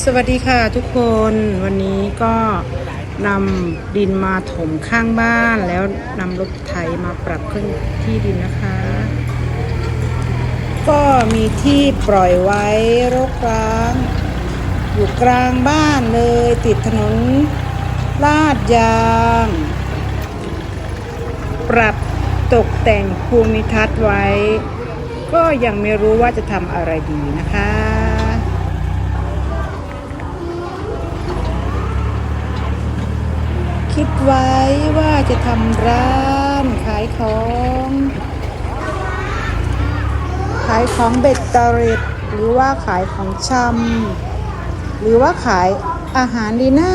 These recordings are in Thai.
สวัสดีค่ะทุกคนวันนี้ก็นำดินมาถมข้างบ้านแล้วนำรถไถมาปรับขึ้นที่ดินนะคะ ก็มีที่ปล่อยไว้รกร้าง อยู่กลางบ้านเลย ติดถนนลาดยาง ปรับตกแต่งภูมิทัศน์ไว้ ก็ยังไม่รู้ว่าจะทำอะไรดีนะคะ คิดไว้ว่าจะทำร้านขายของ ขายของเบ็ดเตอร็ดหรือว่าขายของชำหรือว่าขายอาหารดีนะ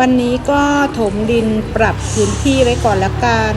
วันนี้ก็ถมดินปรับพื้นที่ไว้ก่อนละกัน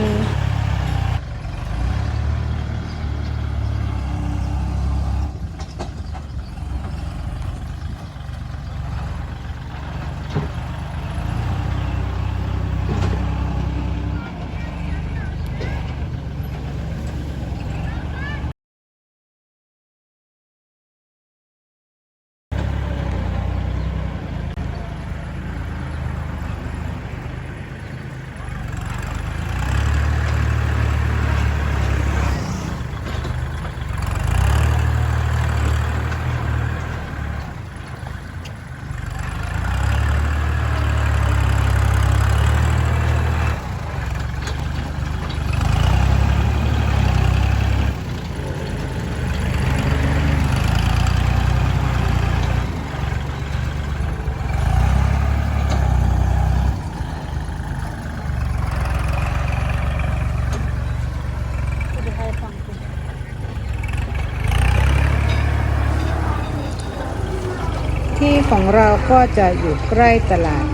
ที่ของเราก็จะอยู่ใกล้ตลาด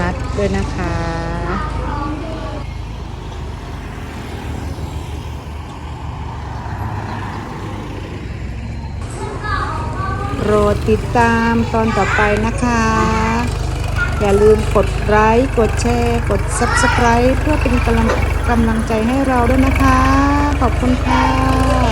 นัดด้วยนะคะ โปรดติดตามตอนต่อไปนะคะ อย่าลืมกดไลค์กดแชร์ กด Subscribe เพื่อเป็นกำลังกำลังใจให้เราด้วยนะคะ ขอบคุณค่ะ